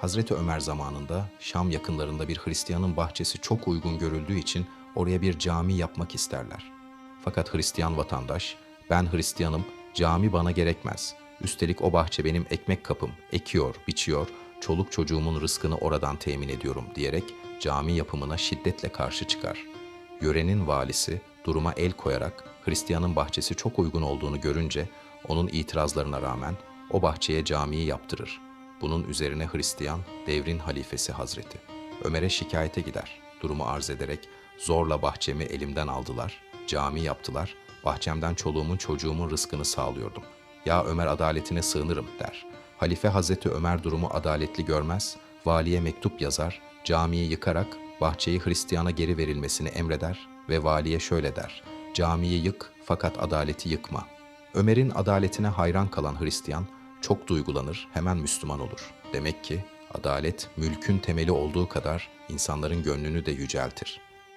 Hazreti Ömer zamanında Şam yakınlarında bir Hristiyanın bahçesi çok uygun görüldüğü için oraya bir cami yapmak isterler. Fakat Hristiyan vatandaş, ben Hristiyanım, cami bana gerekmez. Üstelik o bahçe benim ekmek kapım, ekiyor, biçiyor, çoluk çocuğumun rızkını oradan temin ediyorum diyerek cami yapımına şiddetle karşı çıkar. Yörenin valisi duruma el koyarak Hristiyanın bahçesi çok uygun olduğunu görünce onun itirazlarına rağmen o bahçeye camiyi yaptırır. Bunun üzerine Hristiyan devrin halifesi Hazreti Ömer'e şikayete gider. Durumu arz ederek zorla bahçemi elimden aldılar, cami yaptılar, bahçemden çoluğumun çocuğumun rızkını sağlıyordum. Ya Ömer adaletine sığınırım der. Halife Hazreti Ömer durumu adaletli görmez, valiye mektup yazar, camiyi yıkarak bahçeyi Hristiyana geri verilmesini emreder ve valiye şöyle der. Camiyi yık fakat adaleti yıkma. Ömer'in adaletine hayran kalan Hristiyan çok duygulanır, hemen Müslüman olur. Demek ki adalet mülkün temeli olduğu kadar insanların gönlünü de yüceltir.